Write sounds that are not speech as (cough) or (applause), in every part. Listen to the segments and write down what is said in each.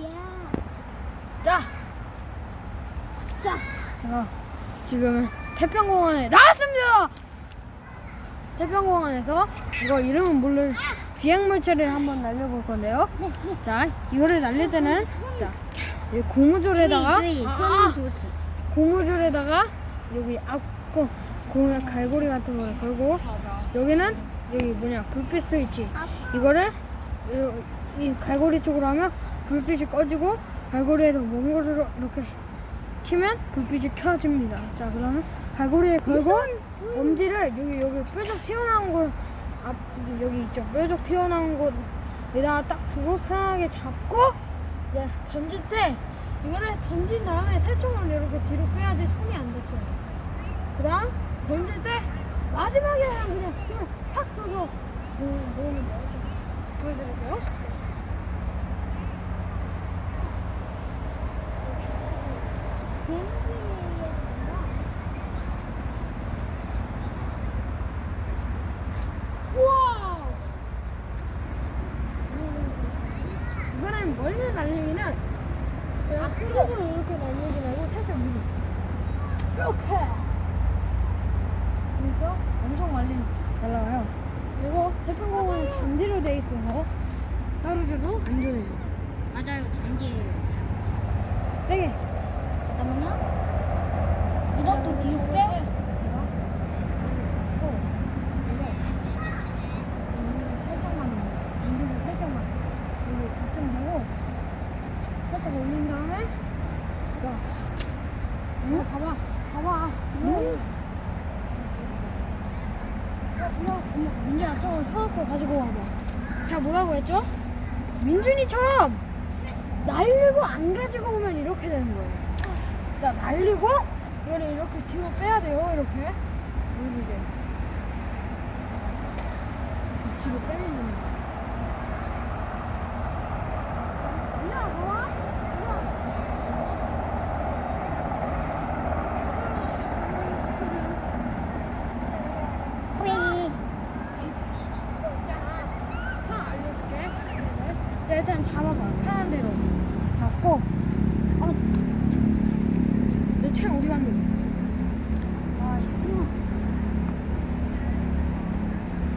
예. 자, 자, 제가 지금은 태평공원에 나왔습니다. 태평공원에서 이거 이름은 모를 비행 물체를 한번 날려볼 건데요. 자, 이거를 날릴 때는 자, 이 고무줄에다가 주의, 아, 아. 고무줄에다가 여기 앞고 고무 갈고리 같은 거를 걸고 여기는 여기 뭐냐 불빛 스위치 이거를 이- 이 갈고리 쪽으로 하면 불빛이 꺼지고 갈고리에서 몽골으로 이렇게 키면 불빛이 켜집니다. 자 그러면 갈고리에 걸고 엄지를 여기 여기 뾰족 튀어나온 곳 앞, 여기 있죠 뾰족 튀어나온 곳에다가 딱 두고 편하게 잡고 이제 던질 때 이거를 던진 다음에 새총을 이렇게 뒤로 빼야지 손이 안 다쳐요. 그다음 던질 때 마지막에 그냥 힘을 팍 줘서 돼요. 자, 보여드릴게요. 우와! 음, 이거는 멀리 날리기는 앞쪽으로 이렇게 날리지 말고 살짝 위로. 이렇게. 그러니까 엄청 멀리 날아가요. 그리고 태평공원은 잔디로 돼 있어서 떨어져도 안전해요. 맞아요, 장기예요. 세게. 잠깐만요. 이것도 뒤로 빼. 또 이거 살짝만 인중을 살짝만 여기 이쯤 되고 살짝 올린 다음에 이거 이거 봐봐 봐봐. 이거 어, 이거 엄마 민준아 저거 서갖고 가지고 와봐. 자 뭐라고 했죠? 민준이처럼 날리고 안 가지고 오면 이렇게 되는 거예요. 자 날리고 얘를 이렇게 뒤로 빼야 돼요 이렇게. 이렇게 뒤로 빼면 됩니다 야 뭐야? 뿌이. 하나 알려줄게 자, 일단 잡아봐 편한 대로 잡고 어. 갔니? 아 잠깐만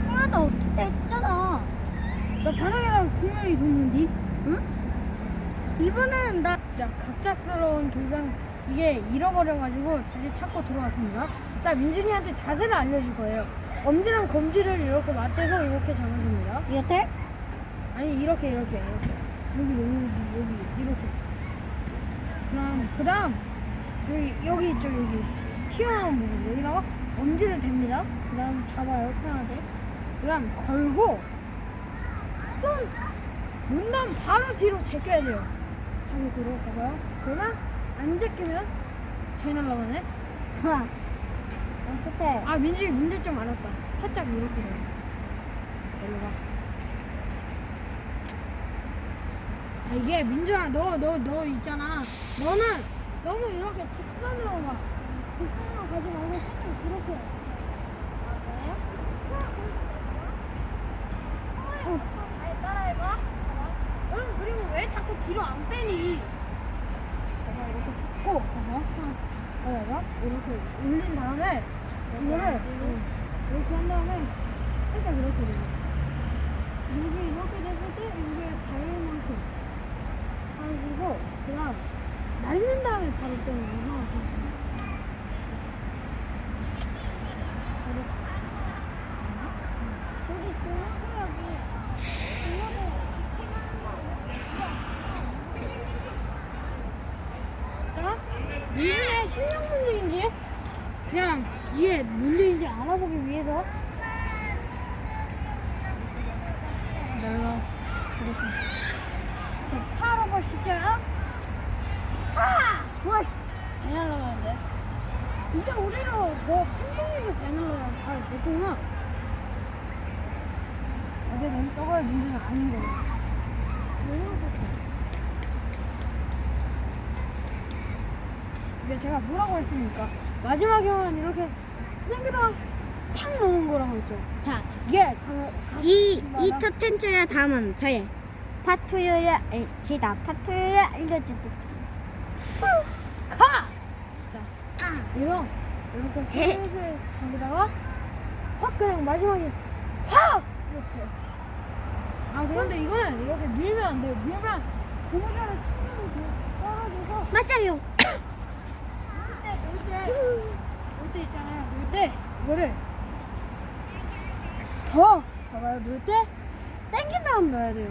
하나도 때 있잖아. 나 바닥에다 분명히 뒀는디? 응? 이번에는 나 자, 갑작스러운 돌발 이게 잃어버려가지고 다시 찾고 돌아왔습니다. 자, 민준이한테 자세를 알려줄 거예요. 엄지랑 검지를 이렇게 맞대서 이렇게 잡아줍니다. 여태? 아니 이렇게 이렇게 이렇게 여기 여기 여기 이렇게. 그다음 그다음 여기 여기 있죠 여기 튀어나온 부분 여기다가 엄지를 댑니다. 그다음 잡아요 편하게. 그다음 걸고 손눈 다음 바로 뒤로 제껴야 돼요. 잡이 뒤로 봐봐요. 그러면 안 제끼면 잘 날아가네. 하. 어때? 아 민준이 문제 좀 알았다. 살짝 이렇게 돼요. 올라가. 아, 이게 민준아 너 너 너 있잖아. 너는 너무 이렇게 직선으로 가. 직선으로 가지 말고 살짝 이렇게. 어, 잘 따라해봐. 응 그리고 왜 자꾸 뒤로 안 빼니? 봐봐 이렇게 잡고 봐봐. 봐봐 이렇게 올린 다음에 이거를 응, 이렇게 한 다음에 살짝 이렇게 돼. 이게 이렇게 됐을 때 이게 닿을 만큼 가지고 그다음 날린 민준의 실력 문제인지 그냥 이게 문제인지 알아보기 위해서 날라 이렇게 자, 파로 보시죠. 차! 와, 잘 날라가는데. 이게 우리로 뭐 팽팽하게 잘 날라가는 아, 됐구나. 어제는 저거의 문제는 아닌 거예요. 근데 제가 뭐라고 했습니까? 마지막에만 이렇게 땡그다 탁 놓는 거라고 했죠. 자, 이게 가, 가, 이, 말아. 이 터텐츠의 다음은 저의. 파투유야 지다 파투유야 알려주듯 가! 자, 이거 이렇게 슬슬 여기다가 확 그냥 마지막에 확 이렇게. 아 그런데 이거는 이렇게 밀면 안 돼요. 밀면 고무줄에 떨어져서 맞아요 놀때놀때놀 때 있잖아요. 놀 때 이거를 더 봐봐요. 놀때 땡긴 다음 넣어야 돼요.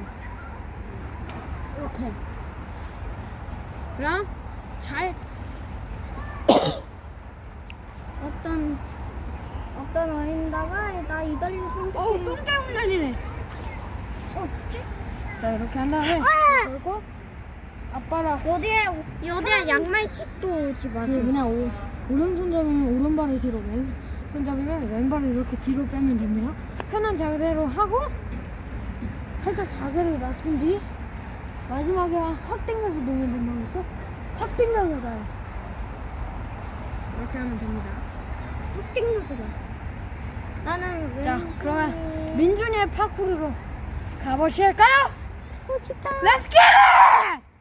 이렇게. 그냥 잘 (coughs) 어떤 어떤 어린다가 나 이달리 좀 어우 똥개 훈련이네. 어, 치? 자 이렇게 한 다음에 아! 그리고 아빠랑 여기에 여기에 양말 씻도 오지 그 마세요 그냥 오, 오른손 잡으면 오른발을 뒤로 왼손 잡으면 왼발을 이렇게 뒤로 빼면 됩니다. 편한 자세로 하고 살짝 자세를 낮춘 뒤 마지막에 확 당겨서 놓으면 된다고 했죠? 확 당겨서 놔요. 이렇게 하면 됩니다. 푹 땡겨들어 나는 자, 왼손이- 그러면 민준이의 파쿠르로 가보실까요? 어, 진짜. Let's get it!